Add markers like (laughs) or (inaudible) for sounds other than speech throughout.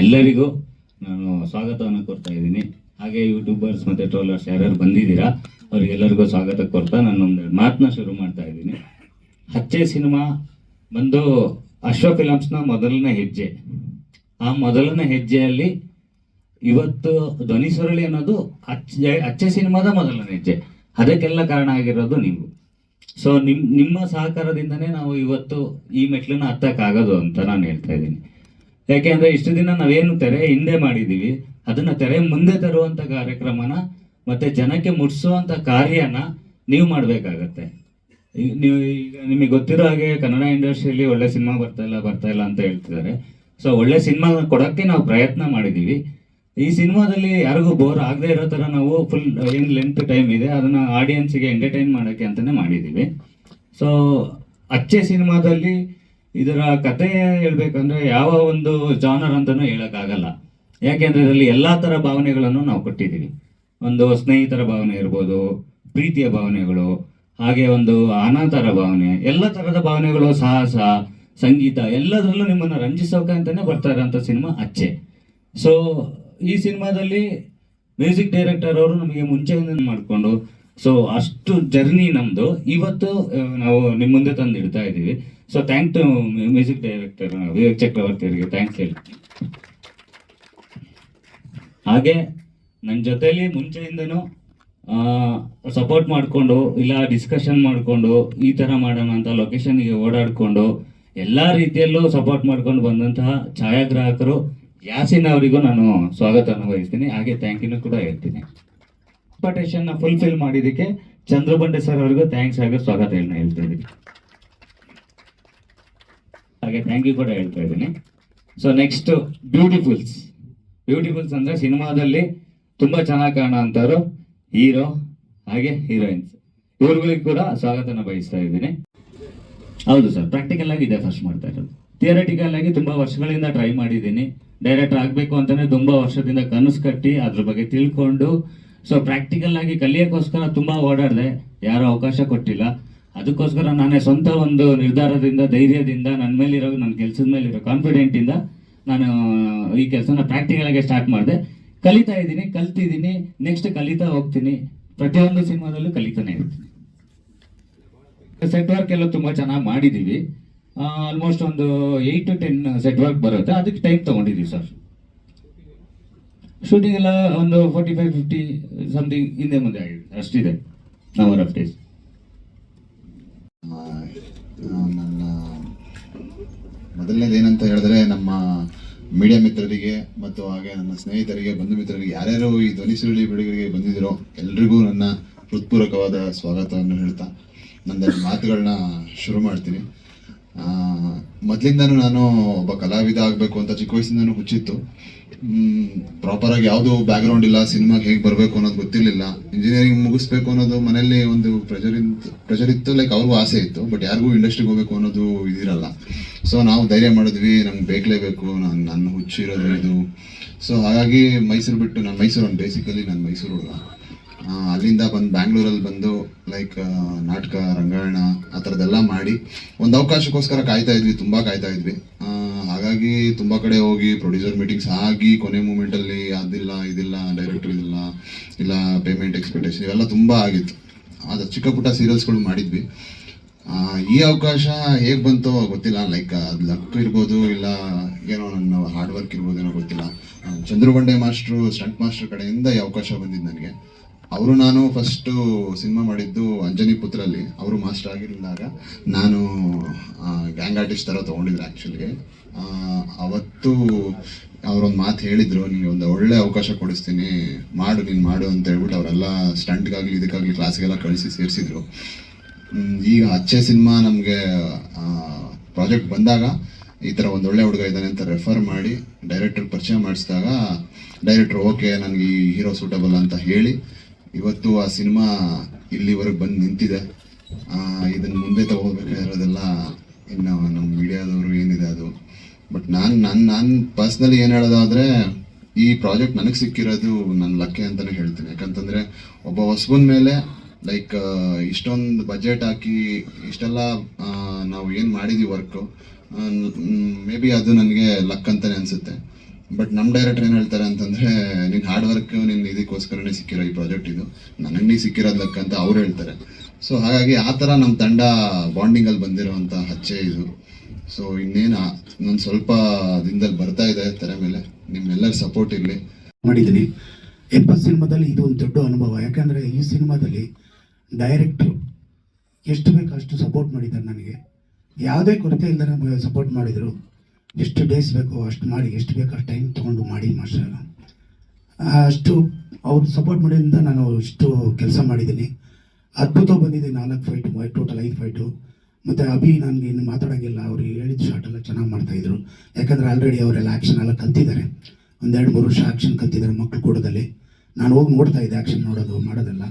ಎಲ್ಲರಿಗೂ ನಾನು ಸ್ವಾಗತವನ್ನು ಕೊಡ್ತಾ ಇದ್ದೀನಿ. ಹಾಗೆ ಯೂಟ್ಯೂಬರ್ಸ್ ಮತ್ತೆ ಟ್ರೋಲರ್ಸ್ ಯಾರ್ಯಾರು ಬಂದಿದ್ದೀರಾ, ಅವ್ರಿಗೆಲ್ಲರಿಗೂ ಸ್ವಾಗತ ಕೊಡ್ತಾ ನಾನು ಒಂದು ಮಾತನ್ನ ಶುರು ಮಾಡ್ತಾ ಇದ್ದೀನಿ. ಹಚ್ಚೆ ಸಿನಿಮಾ ಬಂದು ಅಶ್ವ ಫಿಲಮ್ಸ್ನ ಮೊದಲನೇ ಹೆಜ್ಜೆ. ಆ ಮೊದಲನೇ ಹೆಜ್ಜೆಯಲ್ಲಿ ಇವತ್ತು ಧ್ವನಿ ಸುರಳಿ ಅನ್ನೋದು ಅಚ್ಚೆ ಅಚ್ಚೆ ಸಿನಿಮಾದ ಮೊದಲನೇ ಹೆಜ್ಜೆ. ಅದಕ್ಕೆಲ್ಲ ಕಾರಣ ಆಗಿರೋದು ನೀವು. ಸೊ ನಿಮ್ ನಿಮ್ಮ ಸಹಕಾರದಿಂದನೇ ನಾವು ಇವತ್ತು ಈ ಮೆಟ್ಲನ್ನ ಹತ್ತಕ್ಕಾಗೋದು ಅಂತ ನಾನು ಹೇಳ್ತಾ ಇದ್ದೀನಿ. ಯಾಕೆಂದ್ರೆ ಇಷ್ಟು ದಿನ ನಾವೇನು ತೆರೆ ಹಿಂದೆ ಮಾಡಿದೀವಿ. ಅದನ್ನ ತೆರೆ ಮುಂದೆ ತರುವಂತ ಕಾರ್ಯಕ್ರಮನ ಮತ್ತೆ ಜನಕ್ಕೆ ಮುಟ್ಸುವಂತ ಕಾರ್ಯನ ನೀವು ಮಾಡ್ಬೇಕಾಗತ್ತೆ. ನೀವು ಈಗ ನಿಮಗೆ ಗೊತ್ತಿರೋ ಹಾಗೆ ಕನ್ನಡ ಇಂಡಸ್ಟ್ರಿಯಲ್ಲಿ ಒಳ್ಳೆ ಸಿನಿಮಾ ಬರ್ತಾ ಇಲ್ಲ ಬರ್ತಾ ಇಲ್ಲ ಅಂತ ಹೇಳ್ತಿದ್ದಾರೆ. ಸೊ ಒಳ್ಳೆ ಸಿನಿಮಾ ಕೊಡೋಕ್ಕೆ ನಾವು ಪ್ರಯತ್ನ ಮಾಡಿದ್ದೀವಿ ಈ ಸಿನಿಮಾದಲ್ಲಿ ಯಾರಿಗೂ ಬೋರ್ ಆಗದೆ ಇರೋ ಥರ ನಾವು ಫುಲ್ ಏನು ಲೆಂತ್ ಟೈಮ್ ಇದೆ, ಅದನ್ನು ಆಡಿಯನ್ಸಿಗೆ ಎಂಟರ್ಟೈನ್ ಮಾಡೋಕ್ಕೆ ಅಂತಲೇ ಮಾಡಿದ್ದೀವಿ ಸೊ ಅಚ್ಚೆ ಸಿನಿಮಾದಲ್ಲಿ ಇದರ ಕತೆ ಹೇಳ್ಬೇಕಂದ್ರೆ ಯಾವ ಒಂದು ಜಾನರ್ ಅಂತಾನೂ ಹೇಳೋಕ್ಕಾಗಲ್ಲ. ಯಾಕೆಂದ್ರೆ ಇದರಲ್ಲಿ ಎಲ್ಲ ತರ ಭಾವನೆಗಳನ್ನು ನಾವು ಕೊಟ್ಟಿದ್ದೀವಿ. ಒಂದು ಸ್ನೇಹಿತರ ಭಾವನೆ ಇರ್ಬೋದು, ಪ್ರೀತಿಯ ಭಾವನೆಗಳು, ಹಾಗೆ ಒಂದು ಅನಾಥರ ಭಾವನೆ, ಎಲ್ಲ ತರದ ಭಾವನೆಗಳು ಸಾಹಸ, ಸಂಗೀತ ಎಲ್ಲದರಲ್ಲೂ ನಿಮ್ಮನ್ನ ರಂಜಿಸೋಕೆ ಅಂತಲೇ ಬರ್ತಾ ಇರೋಂಥ ಸಿನಿಮಾ ಅಚ್ಚೆ. ಸೊ ಈ ಸಿನಿಮಾದಲ್ಲಿ ಮ್ಯೂಸಿಕ್ ಡೈರೆಕ್ಟರ್ ಅವರು ನಮಗೆ ಮುಂಚೆಯಿಂದ ಮಾಡಿಕೊಂಡು ಸೊ ಅಷ್ಟು ಜರ್ನಿ ನಮ್ದು. ಇವತ್ತು ನಾವು ನಿಮ್ಮ ಮುಂದೆ ತಂದು ಇಡ್ತಾ ಇದ್ದೀವಿ. So thank to music director Vivek Chakravarthy ಅವರಿಗೆ ಥ್ಯಾಂಕ್ಸ್ ಹೇಳಿ. ಹಾಗೆ ನನ್ನ ಜೊತೆಲಿ ಮುಂಚೆಯಿಂದನೂ ಸಪೋರ್ಟ್ ಮಾಡಿಕೊಂಡು, ಇಲ್ಲ ಡಿಸ್ಕಷನ್ ಮಾಡಿಕೊಂಡು, ಈ ಥರ ಮಾಡೋಣ ಅಂತ ಲೊಕೇಶನ್ಗೆ ಓಡಾಡಿಕೊಂಡು, ಎಲ್ಲ ರೀತಿಯಲ್ಲೂ ಸಪೋರ್ಟ್ ಮಾಡ್ಕೊಂಡು ಬಂದಂತಹ ಛಾಯಾಗ್ರಾಹಕರು ಯಾಸಿನ್ ಅವರಿಗೂ ನಾನು ಸ್ವಾಗತವನ್ನು ವಹಿಸ್ತೀನಿ. ಹಾಗೆ ಥ್ಯಾಂಕ್ ಯು ಕೂಡ ಹೇಳ್ತೀನಿ. ಎಕ್ಸ್ಪೆಕ್ಟೇಷನ್ನ ಫುಲ್ಫಿಲ್ ಮಾಡಿದಕ್ಕೆ ಚಂದ್ರಬಂಡೆ ಸರ್ ಅವರಿಗೂ ಥ್ಯಾಂಕ್ಸ್ ಹಾಗೆ ಸ್ವಾಗತ ಹೇಳ್ತಾ ಇದ್ದೀನಿ. ಹಾಗೆ ಥ್ಯಾಂಕ್ ಯು ಕೂಡ ಹೇಳ್ತಾ ಇದ್ದೀನಿ. ಸೊ ನೆಕ್ಸ್ಟ್ ಬ್ಯೂಟಿಫುಲ್ಸ್ ಬ್ಯೂಟಿಫುಲ್ಸ್ ಅಂದ್ರೆ ಸಿನಿಮಾದಲ್ಲಿ ತುಂಬಾ ಚೆನ್ನಾಗಿ ಕಾಣೋ ಹೀರೋ, ಹಾಗೆ ಹೀರೋಯಿನ್ಸ್ ಇವ್ರಿಗೂ ಕೂಡ ಸ್ವಾಗತನ ಬಯಸ್ತಾ ಇದ್ದೀನಿ. ಹೌದು ಸರ್ ಪ್ರಾಕ್ಟಿಕಲ್ ಆಗಿ ಇದೆ ಫಸ್ಟ್ ಮಾಡ್ತಾ ಇರೋದು. ಥಿಯರಟಿಕಲ್ ಆಗಿ ತುಂಬಾ ವರ್ಷಗಳಿಂದ ಟ್ರೈ ಮಾಡಿದ್ದೀನಿ. ಡೈರೆಕ್ಟರ್ ಆಗಬೇಕು ಅಂತಾನೆ ತುಂಬಾ ವರ್ಷದಿಂದ ಕನಸು ಕಟ್ಟಿ ಅದ್ರ ಬಗ್ಗೆ ತಿಳ್ಕೊಂಡು ಸೊ ಪ್ರಾಕ್ಟಿಕಲ್ ಆಗಿ ಕಲಿಯೋಕ್ಕೋಸ್ಕರ ತುಂಬಾ ಓಡಾಡಿದೆ. ಯಾರು ಅವಕಾಶ ಕೊಟ್ಟಿಲ್ಲ. ಅದಕ್ಕೋಸ್ಕರ ನಾನೇ ಸ್ವಂತ ಒಂದು ನಿರ್ಧಾರದಿಂದ, ಧೈರ್ಯದಿಂದ ನನ್ನ ಮೇಲಿರೋ ನನ್ನ ಕೆಲಸದ ಮೇಲಿರೋ ಕಾನ್ಫಿಡೆಂಟ್ ಇಂದ ನಾನು ಈ ಕೆಲಸನ ಪ್ರಾಕ್ಟಿಕಲ್ ಆಗಿ ಸ್ಟಾರ್ಟ್ ಮಾಡಿದೆ. ಕಲಿತಾ ಇದ್ದೀನಿ, ಕಲ್ತಿದ್ದೀನಿ. ನೆಕ್ಸ್ಟ್ ಕಲಿತಾ ಹೋಗ್ತೀನಿ. ಪ್ರತಿಯೊಂದು ಸಿನಿಮಾದಲ್ಲೂ ಕಲಿತಾನೆ ಇರ್ತೀನಿ. ಸೆಟ್ ವರ್ಕ್ ಎಲ್ಲ ತುಂಬ ಚೆನ್ನಾಗಿ ಮಾಡಿದ್ದೀವಿ ಆಲ್ಮೋಸ್ಟ್ ಒಂದು eight to ten set work ಬರುತ್ತೆ. ಅದಕ್ಕೆ ಟೈಮ್ ತಗೊಂಡಿದ್ದೀವಿ ಸರ್ ಶೂಟಿಂಗ್ ಎಲ್ಲ ಒಂದು ಫೋರ್ಟಿ ಫೈವ್ ಫಿಫ್ಟಿ ಸಮಥಿಂಗ್ ಹಿಂದೆ ಮುಂದೆ ಆಗಿದೆ. ಅಷ್ಟಿದೆ ನಂಬರ್ ಆಫ್ ಡೇಸ್ ನನ್ನ ಮೊದಲನೇದು ಏನಂತ ಹೇಳಿದ್ರೆ, ನಮ್ಮ ಮೀಡಿಯಾ ಮಿತ್ರರಿಗೆ ಮತ್ತು ಹಾಗೆ ನನ್ನ ಸ್ನೇಹಿತರಿಗೆ, ಬಂಧು ಮಿತ್ರರಿಗೆ, ಯಾರ್ಯಾರು ಈ ಧ್ವನಿ ಸುರುಳಿ ಬಿಡುಗಡೆಗೆ ಬಂದಿದ್ದೀರೋ ಎಲ್ರಿಗೂ ನನ್ನ ಹೃತ್ಪೂರ್ವಕವಾದ ಸ್ವಾಗತವನ್ನು ಹೇಳ್ತಾ ನನ್ನ ಮಾತುಗಳನ್ನ ಶುರು ಮಾಡ್ತೀನಿ. ಮೊದಲಿಂದನೂ ನಾನು ಒಬ್ಬ ಕಲಾವಿದ ಆಗಬೇಕು ಅಂತ ಚಿಕ್ಕ ವಯಸ್ಸಿಂದನೂ ಹುಚ್ಚಿತ್ತು. ಪ್ರಾಪರ್ ಆಗಿ ಯಾವುದು ಬ್ಯಾಕ್ಗ್ರೌಂಡ್ ಇಲ್ಲ, ಸಿನಿಮಾಗೆ ಹೇಗೆ ಬರಬೇಕು ಅನ್ನೋದು ಗೊತ್ತಿರಲಿಲ್ಲ. ಇಂಜಿನಿಯರಿಂಗ್ ಮುಗಿಸ್ಬೇಕು ಅನ್ನೋದು ಮನೆಯಲ್ಲಿ ಒಂದು ಪ್ರೆಷರ್ ಪ್ರೆಷರ್ ಇತ್ತು ಲೈಕ್ ಅವ್ರಿಗೂ ಆಸೆ ಇತ್ತು ಬಟ್ ಯಾರಿಗೂ ಇಂಡಸ್ಟ್ರಿಗೆ ಹೋಗಬೇಕು ಅನ್ನೋದು ಇದಿರಲ್ಲ. ಸೊ ನಾವು ಧೈರ್ಯ ಮಾಡಿದ್ವಿ ನಮ್ಗೆ ಬೇಕಲೇಬೇಕು ನಾನು ನನ್ನ ಹುಚ್ಚಿರೋದು ಇದು. ಸೊ ಹಾಗಾಗಿ ಮೈಸೂರು ಬಿಟ್ಟು ನಾನು ಮೈಸೂರು ಬೇಸಿಕಲಿ ನಾನು ಮೈಸೂರು ಹುಡುಗ ಅಲ್ಲಿಂದ ಬಂದು ಬ್ಯಾಂಗ್ಳೂರಲ್ಲಿ ಬಂದು ಲೈಕ್ ನಾಟಕ, ರಂಗಾಯಣ, ಆ ಥರದ್ದೆಲ್ಲ ಮಾಡಿ ಒಂದು ಅವಕಾಶಕ್ಕೋಸ್ಕರ ಕಾಯ್ತಾ ಇದ್ವಿ, ತುಂಬ ಕಾಯ್ತಾ ಇದ್ವಿ. ಹಾಗಾಗಿ ತುಂಬ ಕಡೆ ಹೋಗಿ ಪ್ರೊಡ್ಯೂಸರ್ ಮೀಟಿಂಗ್ಸ್ ಆಗಿ ಕೊನೆ ಮೂಮೆಂಟಲ್ಲಿ ಅದಿಲ್ಲ, ಇದಿಲ್ಲ ಡೈರೆಕ್ಟರ್ ಇದಿಲ್ಲ, ಇಲ್ಲ ಪೇಮೆಂಟ್ ಎಕ್ಸ್ಪೆಕ್ಟೇಷನ್ ಇವೆಲ್ಲ ತುಂಬ ಆಗಿತ್ತು. ಅದು ಚಿಕ್ಕ ಪುಟ್ಟ ಸೀರಿಯಲ್ಸ್ಗಳು ಮಾಡಿದ್ವಿ. ಈ ಅವಕಾಶ ಹೇಗೆ ಬಂತೋ ಗೊತ್ತಿಲ್ಲ ಲೈಕ್ ಅದು ಲಕ್ ಇರ್ಬೋದು, ಇಲ್ಲ ಏನೋ ನನ್ನ ಹಾರ್ಡ್ ವರ್ಕ್ ಇರ್ಬೋದು ಏನೋ ಗೊತ್ತಿಲ್ಲ ಚಂದ್ರಬಂಡೆ ಮಾಸ್ಟ್ರು ಸ್ಟಂಟ್ ಮಾಸ್ಟರ್ ಕಡೆಯಿಂದ ಈ ಅವಕಾಶ ಬಂದಿದ್ದು ನನಗೆ. ಅವರು ನಾನು ಫಸ್ಟು ಸಿನಿಮಾ ಮಾಡಿದ್ದು ಅಂಜನಿ ಪುತ್ರಲ್ಲಿ ಅವರು ಮಾಸ್ಟರ್ ಆಗಿರಲಿಲ್ಲ ನಾನು ಗ್ಯಾಂಗ್ ಆರ್ಟಿಸ್ಟ್ ಥರ ತೊಗೊಂಡಿದ್ರು ಆ್ಯಕ್ಚುಲಿ ಅವತ್ತು ಅವರೊಂದು ಮಾತು ಹೇಳಿದರು ನೀವು ಒಂದು ಒಳ್ಳೆ ಅವಕಾಶ ಕೊಡಿಸ್ತೀನಿ. ಮಾಡು, ನೀನು ಮಾಡು ಅಂತ ಹೇಳ್ಬಿಟ್ಟು ಅವರೆಲ್ಲ ಸ್ಟಂಟ್ಗಾಗಲಿ, ಇದಕ್ಕಾಗಲಿ ಕ್ಲಾಸ್ಗೆಲ್ಲ ಕಳಿಸಿ ಸೇರಿಸಿದ್ರು. ಈಗ ಅಚ್ಚೆ ಸಿನಿಮಾ ನಮಗೆ ಪ್ರಾಜೆಕ್ಟ್ ಬಂದಾಗ ಈ ಥರ ಒಂದು ಒಳ್ಳೆ ಹುಡುಗ ಇದ್ದಾನೆ ಅಂತ ರೆಫರ್ ಮಾಡಿ ಡೈರೆಕ್ಟ್ರಿಗೆ ಪರಿಚಯ ಮಾಡಿಸಿದಾಗ ಡೈರೆಕ್ಟ್ರು ಓಕೆ ನನಗೆ ಈ ಹೀರೋ ಸೂಟಬಲ್ ಅಂತ ಹೇಳಿ ಇವತ್ತು ಆ ಸಿನಿಮಾ ಇಲ್ಲಿವರೆಗೆ ಬಂದು ನಿಂತಿದೆ. ಇದನ್ನು ಮುಂದೆ ತಗೋಬೇಕಾಗಿರೋದೆಲ್ಲ ಇನ್ನು ನಮ್ಮ ಮೀಡಿಯಾದವರು ಏನಿದೆ ಅದು. ಬಟ್ ನಾನು ನಾನು ನಾನು ಪರ್ಸ್ನಲಿ ಏನು ಹೇಳೋದಾದರೆ, ಈ ಪ್ರಾಜೆಕ್ಟ್ ನನಗೆ ಸಿಕ್ಕಿರೋದು ನನ್ನ ಲಕ್ಕೆ ಅಂತಲೇ ಹೇಳ್ತೀನಿ. ಯಾಕಂತಂದರೆ ಒಬ್ಬ ಹೊಸಬನ ಮೇಲೆ ಲೈಕ್ ಇಷ್ಟೊಂದು ಬಜೆಟ್ ಹಾಕಿ ಇಷ್ಟೆಲ್ಲ ನಾವು ಏನು ಮಾಡಿದ್ದೀವಿ ವರ್ಕು ಮೇ ಬಿ ಅದು ನನಗೆ ಲಕ್ ಅಂತಲೇ ಅನ್ಸುತ್ತೆ. ಬಟ್ ನಮ್ಮ ಡೈರೆಕ್ಟರ್ ಏನು ಹೇಳ್ತಾರೆ ಅಂತಂದ್ರೆ ನಿನ್ನ ಹಾರ್ಡ್ ವರ್ಕ್ ನಿನ್ನ ಇದಕ್ಕೋಸ್ಕರನೇ ಸಿಕ್ಕಿರೋ ಈ ಪ್ರಾಜೆಕ್ಟ್ ಇದು. ನನಗೆ ನೀ ಸಿಕ್ಕಿರೋದು ಲಕ್ ಅಂತ ಅವ್ರು ಹೇಳ್ತಾರೆ. ಸೊ ಹಾಗಾಗಿ ಆ ಥರ ನಮ್ಮ ತಂಡ ಬಾಂಡಿಂಗಲ್ಲಿ ಬಂದಿರೋವಂಥ ಹಚ್ಚೆ ಇದು. ಸೊ ಇನ್ನೇನು ನಾನು ಸ್ವಲ್ಪ ದಿನದಲ್ಲಿ ಬರ್ತಾ ಇದೆ ತೆರೆ ಮೇಲೆ. ನಿಮ್ಮೆಲ್ಲರ ಸಪೋರ್ಟ್ ಇರಲಿ. ಮಾಡಿದ್ದೀನಿ. ಎಪ್ಪತ್ತು ಸಿನಿಮಾದಲ್ಲಿ ಇದು ಒಂದು ದೊಡ್ಡ ಅನುಭವ. ಯಾಕಂದರೆ ಈ ಸಿನಿಮಾದಲ್ಲಿ ಡೈರೆಕ್ಟ್ರು ಎಷ್ಟು ಬೇಕು ಅಷ್ಟು ಸಪೋರ್ಟ್ ಮಾಡಿದ್ದಾರೆ ನನಗೆ. ಯಾವುದೇ ಕೊರತೆ ಇಲ್ಲದೆ ಸಪೋರ್ಟ್ ಮಾಡಿದರು. ಎಷ್ಟು ಬೇಕೋ ಅಷ್ಟು ಮಾಡಿ, ಎಷ್ಟು ಬೇಕು ಅಷ್ಟು ಟೈಮ್ ತೊಗೊಂಡು ಮಾಡಿ ಮಾಸ್ಟರ್ ಅಷ್ಟು ಅವ್ರು ಸಪೋರ್ಟ್ ಮಾಡಿದ್ರಿಂದ ನಾನು ಇಷ್ಟು ಕೆಲಸ ಮಾಡಿದ್ದೀನಿ. ಅದ್ಭುತ ಬಂದಿದೆ ನಾಲ್ಕು ಫೈಟು ಟೋಟಲ್ ಐದು ಫೈಟು ಮತ್ತು ಅಭಿ ನನಗೆ ಇನ್ನು ಮಾತಾಡೋಂಗಿಲ್ಲ, ಅವ್ರು ಹೇಳಿದ ಶಾರ್ಟ್ ಎಲ್ಲ ಚೆನ್ನಾಗಿ ಮಾಡ್ತಾಯಿದ್ರು ಯಾಕಂದರೆ ಆಲ್ರೆಡಿ ಅವರೆಲ್ಲ ಆ್ಯಕ್ಷನ್ ಎಲ್ಲ ಕಲ್ತಿದ್ದಾರೆ. ಒಂದೆರಡು ಮೂರು ವರ್ಷ ಆ್ಯಕ್ಷನ್ ಕಲ್ತಿದ್ದಾರೆ ಮಕ್ಕಳು ಕೂಡದಲ್ಲಿ. ನಾನು ಹೋಗಿ ನೋಡ್ತಾ ಇದ್ದೆ ಆ್ಯಕ್ಷನ್ ನೋಡೋದು, ಮಾಡೋದೆಲ್ಲ.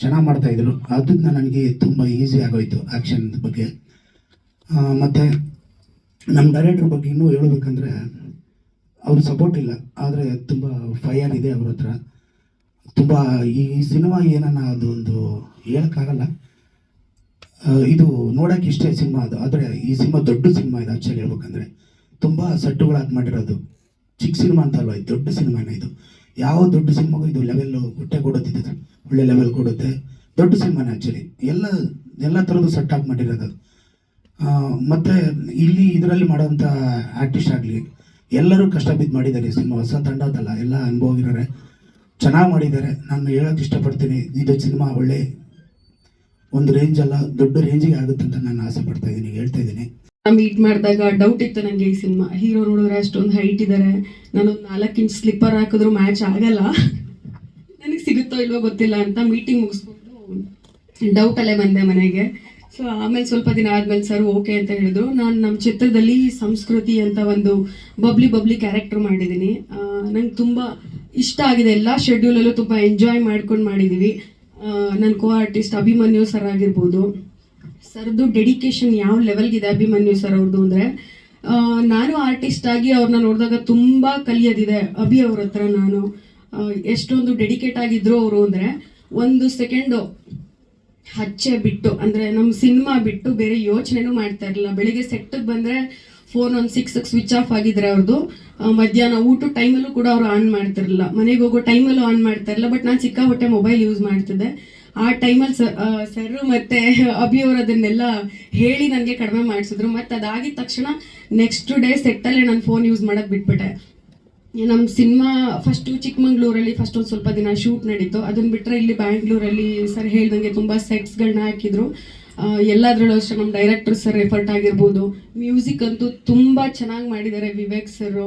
ಚೆನ್ನಾಗಿ ಮಾಡ್ತಾಯಿದ್ರು ಅದನ್ನು ನನಗೆ ತುಂಬ ಈಸಿ ಆಗೋಯಿತು ಆ್ಯಕ್ಷನ್ ಬಗ್ಗೆ. ಮತ್ತು ನಮ್ಮ ಡೈರೆಕ್ಟ್ರ್ ಬಗ್ಗೆ ಇನ್ನೂ ಹೇಳಬೇಕಂದ್ರೆ ಅವ್ರ ಸಪೋರ್ಟ್ ಇಲ್ಲ. ಆದರೆ ತುಂಬ ಫೈಯರ್ ಇದೆ ಅವ್ರ ಹತ್ರ. ತುಂಬ ಈ ಸಿನಿಮಾ ಏನನ್ನ ಅದು ಒಂದು ಹೇಳೋಕ್ಕಾಗಲ್ಲ. ಇದು ನೋಡೋಕೆ ಇಷ್ಟೇ ಸಿನಿಮಾ ಅದು. ಆದರೆ ಈ ಸಿನಿಮಾ ದೊಡ್ಡ ಸಿನಿಮಾ ಇದು ಆಕ್ಚುಲಿ ಹೇಳ್ಬೇಕಂದ್ರೆ. ತುಂಬ ಸಟ್ಟುಗಳಾಗಿ ಮಾಡಿರೋದು. ಚಿಕ್ಕ ಸಿನಿಮಾ ಅಂತ ಅಲ್ವಾ ಇದು? ದೊಡ್ಡ ಸಿನಿಮಾನೇ ಇದು. ಯಾವ ದೊಡ್ಡ ಸಿನಿಮಾಗೂ ಇದು ಲೆವೆಲ್ಲು ಕೊಟ್ಟೆ ಕೊಡುತ್ತಿದ್ದು ಒಳ್ಳೆ ಲೆವೆಲ್ ಕೊಡುತ್ತೆ. ದೊಡ್ಡ ಸಿನಿಮಾನೇ ಆ್ಯಕ್ಚುಲಿ ಎಲ್ಲ ಎಲ್ಲ ಥರದ್ದು ಸೆಟ್ಟಾಗಿ ಮಾಡಿರೋದು ಅದು. ಆ, ಮತ್ತೆ ಇಲ್ಲಿ ಇದರಲ್ಲಿ ಮಾಡೋವಂಥ ಆರ್ಟಿಸ್ಟ್ ಆಗಲಿ, ಎಲ್ಲರೂ ಕಷ್ಟ ಬಿದ್ದು ಮಾಡಿದ್ದಾರೆ ಸಿನಿಮಾ. ಹೊಸ ತಂಡ ಅದಲ್ಲ ಎಲ್ಲ ಅನುಭವಿರೋರೆ ಚೆನ್ನಾಗಿ ಮಾಡಿದ್ದಾರೆ. ನಾನು ಹೇಳೋಕೆ ಇಷ್ಟಪಡ್ತೀನಿ. ಇದು ಸಿನಿಮಾ ಒಳ್ಳೆ ಒಂದು ರೇಂಜ್ ಅಲ್ಲ, ದೊಡ್ಡ ರೇಂಜಿಗೆ ಆಗುತ್ತೆ ಅಂತ ನಾನು ಆಸೆ ಪಡ್ತಾ ಇದ್ದೀನಿ, ಹೇಳ್ತಾ ಇದ್ದೀನಿ. ಮೀಟ್ ಮಾಡಿದಾಗ ಡೌಟ್ ಇತ್ತು ನನಗೆ ಈ ಸಿನಿಮಾ. ಹೀರೋ ನೋಡಿದ್ರೆ ಅಷ್ಟೊಂದು ಹೈಟ್ ಇದ್ದಾರೆ ನಾನೊಂದು ನಾಲ್ಕು ಇಂಚ್ ಸ್ಲಿಪ್ಪರ್ ಹಾಕಿದ್ರು ಮ್ಯಾಚ್ ಆಗಲ್ಲ. ನನಗೆ ಸಿಗುತ್ತೋ ಇಲ್ವೋ ಗೊತ್ತಿಲ್ಲ ಅಂತ ಮೀಟಿಂಗ್ ಮುಗಿಸ್ಕೊಂಡು ಡೌಟಲ್ಲೇ ಬಂದೆ ಮನೆಗೆ. ಸೊ ಆಮೇಲೆ ಸ್ವಲ್ಪ ದಿನ ಆದ್ಮೇಲೆ ಸರ್ ಓಕೆ ಅಂತ ಹೇಳಿದ್ರು. ನಾನು ನಮ್ಮ ಚಿತ್ರದಲ್ಲಿ ಸಂಸ್ಕೃತಿ ಅಂತ ಒಂದು ಬಬ್ಲಿ ಬಬ್ಲಿ ಕ್ಯಾರೆಕ್ಟರ್ ಮಾಡಿದ್ದೀನಿ ನಂಗೆ ತುಂಬ ಇಷ್ಟ ಆಗಿದೆ. ಎಲ್ಲ ಶೆಡ್ಯೂಲಲ್ಲೂ ತುಂಬ ಎಂಜಾಯ್ ಮಾಡ್ಕೊಂಡು ಮಾಡಿದ್ದೀವಿ ನನ್ನ ಕೋ ಆರ್ಟಿಸ್ಟ್ ಅಭಿಮನ್ಯು ಸರ್ ಆಗಿರ್ಬೋದು. ಸರ್ದು ಡೆಡಿಕೇಶನ್ ಯಾವ ಲೆವೆಲ್ಗಿದೆ ಅಭಿಮನ್ಯು ಸರ್ ಅವ್ರದ್ದು ಅಂದರೆ ನಾನು ಆರ್ಟಿಸ್ಟ್ ಆಗಿ ಅವ್ರನ್ನ ನೋಡಿದಾಗ ತುಂಬ ಕಲಿಯೋದಿದೆ ಅಭಿ ಅವ್ರ ಹತ್ರ ನಾನು. ಎಷ್ಟೊಂದು ಡೆಡಿಕೇಟ್ ಆಗಿದ್ರು ಅವರು ಅಂದರೆ, ಒಂದು ಸೆಕೆಂಡು ಹಚ್ಚೆ ಬಿಟ್ಟು, ಅಂದರೆ ನಮ್ಮ ಸಿನಿಮಾ ಬಿಟ್ಟು ಬೇರೆ ಯೋಚನೆನೂ ಮಾಡ್ತಾ ಇರಲಿಲ್ಲ. ಬೆಳಿಗ್ಗೆ ಸೆಟ್ಟಿಗೆ ಬಂದರೆ ಫೋನ್ ಒಂದು ಸಿಕ್ಸ್ ಸ್ವಿಚ್ ಆಫ್ ಆಗಿದ್ರೆ ಅವ್ರದ್ದು ಮಧ್ಯಾಹ್ನ ಊಟ ಟೈಮಲ್ಲೂ ಕೂಡ ಅವರು ಆನ್ ಮಾಡ್ತಿರಲಿಲ್ಲ. ಮನೆಗೆ ಹೋಗೋ ಟೈಮಲ್ಲೂ ಆನ್ ಮಾಡ್ತಾ ಇರಲಿಲ್ಲ. ಬಟ್ ನಾನು ಸಿಕ್ಕಾಪಟ್ಟೆ ಮೊಬೈಲ್ ಯೂಸ್ ಮಾಡ್ತಿದ್ದೆ. ಆ ಟೈಮಲ್ಲಿ ಸರ್ ಮತ್ತೆ (laughs) ಅಭಿ ಅವರು ಅದನ್ನೆಲ್ಲ ಹೇಳಿ ನನಗೆ ಕಡಿಮೆ ಮಾಡಿಸಿದ್ರು. ಮತ್ತು ಅದಾಗಿದ ತಕ್ಷಣ ನೆಕ್ಸ್ಟ್ ಡೇ ಸೆಟ್ಟಲ್ಲೇ ನಾನು ಫೋನ್ ಯೂಸ್ ಮಾಡೋದು ಬಿಟ್ಬಿಟ್ಟೆ. ನಮ್ಮ ಸಿನಿಮಾ ಫಸ್ಟು ಚಿಕ್ಕಮಂಗ್ಳೂರಲ್ಲಿ ಫಸ್ಟ್ ಒಂದು ಸ್ವಲ್ಪ ದಿನ ಶೂಟ್ ನಡೀತು. ಅದನ್ನ ಬಿಟ್ಟರೆ ಇಲ್ಲಿ ಬ್ಯಾಂಗ್ಳೂರಲ್ಲಿ ಸರ್ ಹೇಳ್ದಂಗೆ ತುಂಬ ಸೆಟ್ಸ್ಗಳನ್ನ ಹಾಕಿದ್ರು. ಎಲ್ಲದರಲ್ಲೂ ಅಷ್ಟೇ ನಮ್ಮ ಡೈರೆಕ್ಟರ್ ಸರ್ ಎಫರ್ಟ್ ಆಗಿರ್ಬೋದು. ಮ್ಯೂಸಿಕ್ ಅಂತೂ ತುಂಬ ಚೆನ್ನಾಗಿ ಮಾಡಿದ್ದಾರೆ ವಿವೇಕ್ ಸರು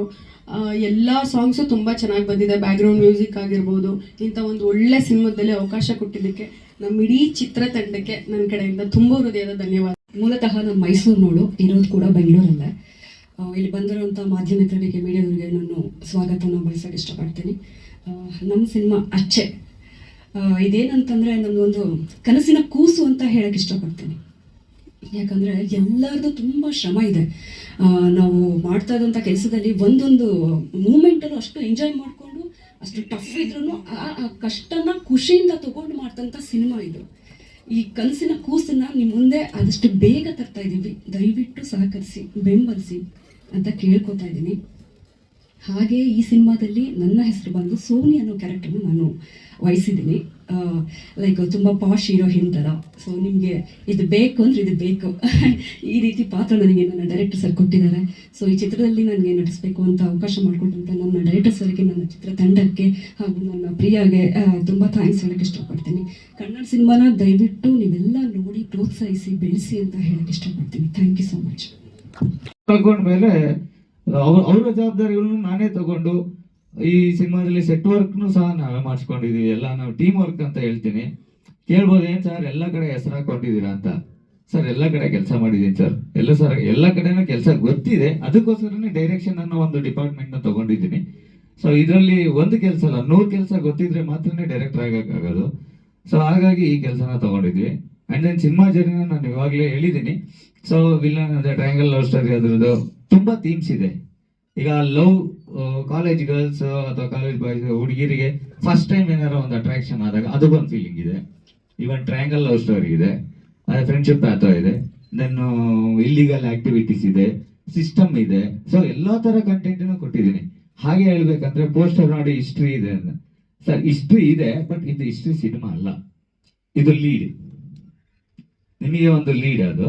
ಎಲ್ಲ ಸಾಂಗ್ಸು ತುಂಬ ಚೆನ್ನಾಗಿ ಬಂದಿದೆ. ಬ್ಯಾಕ್ಗ್ರೌಂಡ್ ಮ್ಯೂಸಿಕ್ ಆಗಿರ್ಬೋದು. ಇಂಥ ಒಂದು ಒಳ್ಳೆ ಸಿನಿಮಾದಲ್ಲಿ ಅವಕಾಶ ಕೊಟ್ಟಿದ್ದಕ್ಕೆ ನಮ್ಮ ಇಡೀ ಚಿತ್ರತಂಡಕ್ಕೆ ನನ್ನ ಕಡೆಯಿಂದ ತುಂಬ ಹೃದಯದ ಧನ್ಯವಾದ. ಮೂಲತಃ ನಮ್ಮ ಮೈಸೂರು ನೋಡು, ಇರೋದು ಕೂಡ ಬೆಂಗಳೂರಲ್ಲೇ. ಇಲ್ಲಿ ಬಂದಿರುವಂಥ ಮಾಧ್ಯಮ ಮಿತ್ರರಿಗೆ ಮೀಡಿಯಾದವರಿಗೆ ನಾನು ಸ್ವಾಗತನ ಬಯಸೋಕೆ ಇಷ್ಟಪಡ್ತೀನಿ. ನಮ್ಮ ಸಿನಿಮಾ ಅಚ್ಚೆ. ಇದೇನಂತಂದರೆ ನನ್ನೊಂದು ಕನಸಿನ ಕೂಸು ಅಂತ ಹೇಳಕ್ಕೆ ಇಷ್ಟಪಡ್ತೀನಿ. ಯಾಕಂದರೆ ಎಲ್ಲರದು ತುಂಬ ಶ್ರಮ ಇದೆ. ನಾವು ಮಾಡ್ತಾ ಇದ್ದಂಥ ಕೆಲಸದಲ್ಲಿ ಒಂದೊಂದು ಮೂಮೆಂಟಲ್ಲೂ ಅಷ್ಟು ಎಂಜಾಯ್ ಮಾಡಿಕೊಂಡು, ಅಷ್ಟು ಟಫ್ ಇದ್ರೂ ಆ ಕಷ್ಟನ ಖುಷಿಯಿಂದ ತಗೊಂಡು ಮಾಡ್ತಂಥ ಸಿನಿಮಾ ಇದು. ಈ ಕನಸಿನ ಕೂಸನ್ನ ನಿಮ್ಮ ಮುಂದೆ ಆದಷ್ಟು ಬೇಗ ತರ್ತಾ ಇದ್ದೀವಿ ದಯವಿಟ್ಟು ಸಹಕರಿಸಿ, ಬೆಂಬಲಿಸಿ. ಅಂತ ಕೇಳ್ಕೊತಾ ಇದ್ದೀನಿ. ಹಾಗೆ ಈ ಸಿನಿಮಾದಲ್ಲಿ ನನ್ನ ಹೆಸರು ಬಂದು ಸೋನಿ ಅನ್ನೋ ಕ್ಯಾರೆಕ್ಟರ್ನ ನಾನು ವಹಿಸಿದ್ದೀನಿ. ಲೈಕ್ ತುಂಬ ಪಾಶ್ ಹೀರೋಯಿನ್ ಥರ ಸೊ ನಿಮಗೆ ಇದು ಬೇಕು ಅಂದರೆ ಇದು ಬೇಕು. (laughs) ಈ ರೀತಿ ಪಾತ್ರ ನನಗೆ ನನ್ನ ಡೈರೆಕ್ಟರ್ ಸರ್ ಕೊಟ್ಟಿದ್ದಾರೆ. ಸೊ ಈ ಚಿತ್ರದಲ್ಲಿ ನನಗೆ ನಟಿಸಬೇಕು ಅಂತ ಅವಕಾಶ ಮಾಡಿಕೊಟ್ಟಂತ ನನ್ನ ಡೈರೆಕ್ಟರ್ ಸರ್ಗೆ ನನ್ನ ಚಿತ್ರ ತಂಡಕ್ಕೆ ಹಾಗೂ ನನ್ನ ಪ್ರಿಯಾಗೆ ತುಂಬ ಥ್ಯಾಂಕ್ಸ್ ಹೇಳಕ್ಕೆ ಇಷ್ಟಪಡ್ತೀನಿ. ಕನ್ನಡ ಸಿನಿಮಾನ ದಯವಿಟ್ಟು ನೀವೆಲ್ಲ ನೋಡಿ ಪ್ರೋತ್ಸಾಹಿಸಿ, ಬೆಳೆಸಿ ಅಂತ ಹೇಳಕ್ಕೆ ಇಷ್ಟಪಡ್ತೀನಿ. ಥ್ಯಾಂಕ್ ಯು ಸೊ ಮಚ್ ತಗೊಂಡ್ಮೇಲೆ, ಅವ್ರ, ಅವರ ಜವಾಬ್ದಾರಿಗಳನ್ನು ನಾನೇ ತಗೊಂಡು ಈ ಸಿನಿಮಾದಲ್ಲಿ ಸೆಟ್ ವರ್ಕ್ನು ಸಹ ನಾವೇ ಮಾಡಿಸ್ಕೊಂಡಿದೀವಿ. ಎಲ್ಲ ನಾವು ಟೀಮ್ ವರ್ಕ್ ಅಂತ ಹೇಳ್ತೀನಿ. ಕೇಳ್ಬೋದು ಏನ್ ಸರ್ ಎಲ್ಲ ಕಡೆ ಹೆಸರು ಹಾಕೊಂಡಿದ್ದೀರಾ ಅಂತ. ಸರ್ ಎಲ್ಲ ಕಡೆ ಕೆಲಸ ಮಾಡಿದ್ದೀನಿ ಸರ್ ಎಲ್ಲ ಸರ್ ಎಲ್ಲ ಕಡೆನೂ ಕೆಲಸ ಗೊತ್ತಿದೆ. ಅದಕ್ಕೋಸ್ಕರನೇ ಡೈರೆಕ್ಷನ್ ಅನ್ನೋ ಒಂದು ಡಿಪಾರ್ಟ್ಮೆಂಟ್ನ ತಗೊಂಡಿದ್ದೀನಿ. ಸೊ ಇದರಲ್ಲಿ ಒಂದು ಕೆಲಸ ಅಲ್ಲ, ನೂರು ಕೆಲಸ ಗೊತ್ತಿದ್ರೆ ಮಾತ್ರನೇ ಡೈರೆಕ್ಟರ್ ಆಗೋಕ್ಕಾಗೋದು ಸೊ ಹಾಗಾಗಿ ಈ ಕೆಲಸನ ತಗೊಂಡಿದ್ವಿ. ಆ್ಯಂಡ್ ದೆನ್ ಸಿನಿಮಾ ಜರ್ನಿನ ನಾನು ಇವಾಗಲೇ ಹೇಳಿದ್ದೀನಿ ಸೊ ವಿಲನ್ ಅಂದರೆ ಟ್ರಯಾಂಗಲ್ ಲವ್ ಸ್ಟೋರಿ ಅದ್ರದ್ದು. ತುಂಬಾ ಥೀಮ್ಸ್ ಇದೆ. ಈಗ ಲವ್ ಕಾಲೇಜ್ ಗರ್ಲ್ಸ್ ಅಥವಾ ಕಾಲೇಜ್ ಬಾಯ್ಸ್ ಹುಡುಗಿರಿಗೆ ಫಸ್ಟ್ ಟೈಮ್ ಏನಾರ ಒಂದು ಅಟ್ರಾಕ್ಷನ್ ಆದಾಗ ಅದಕ್ಕೊಂದು ಫೀಲಿಂಗ್ ಇದೆ. ಈವನ್ ಟ್ರಯಾಂಗಲ್ ಲವ್ ಸ್ಟೋರಿ ಇದೆ. ಅದೇ ಫ್ರೆಂಡ್ಶಿಪ್ ಪ್ಯಾಥೋ ಇದೆ. ದೆನ್ ಇಲ್ಲಿಗಲ್ ಆಕ್ಟಿವಿಟೀಸ್ ಇದೆ. ಸಿಸ್ಟಮ್ ಇದೆ. ಸೊ ಎಲ್ಲಾ ತರ ಕಂಟೆಂಟನ್ನು ಕೊಟ್ಟಿದ್ದೀನಿ. ಹಾಗೆ ಹೇಳ್ಬೇಕಂದ್ರೆ ಪೋಸ್ಟರ್ ನೋಡಿ ಹಿಸ್ಟ್ರಿ ಇದೆ ಅಂತ. ಸರ್ ಹಿಸ್ಟ್ರಿ ಇದೆ ಬಟ್ ಇದು ಹಿಸ್ಟ್ರಿ ಸಿನಿಮಾ ಅಲ್ಲ. ಇದು ಲೀಡ್ ನಿಮಗೆ ಒಂದು ಲೀಡ್ ಅದು.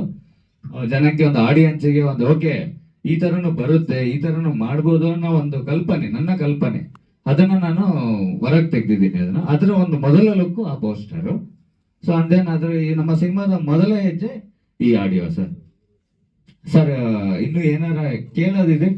ಜನಕ್ಕೆ ಒಂದು ಆಡಿಯನ್ಸ್ಗೆ ಒಂದು ಓಕೆ ಈ ತರನು ಬರುತ್ತೆ, ಈ ತರನು ಮಾಡ್ಬೋದು ಅನ್ನೋ ಒಂದು ಕಲ್ಪನೆ, ನನ್ನ ಕಲ್ಪನೆ. ಅದನ್ನ ನಾನು ಹೊರಗೆ ತೆಗ್ದಿದ್ದೀನಿ ಅದನ್ನ. ಅದರ ಒಂದು ಮೊದಲ ಲುಕ್ ಆ ಪೋಸ್ಟರ್. ಸೊ ಅಂದೇನ್ ಅದ್ರ ಈ ನಮ್ಮ ಸಿನಿಮಾದ ಮೊದಲ ಹೆಜ್ಜೆ ಈ ಆಡಿಯೋ ಸರ್. ಸರ್ ಇನ್ನು ಏನಾರ ಕೇಳೋದಿದೆ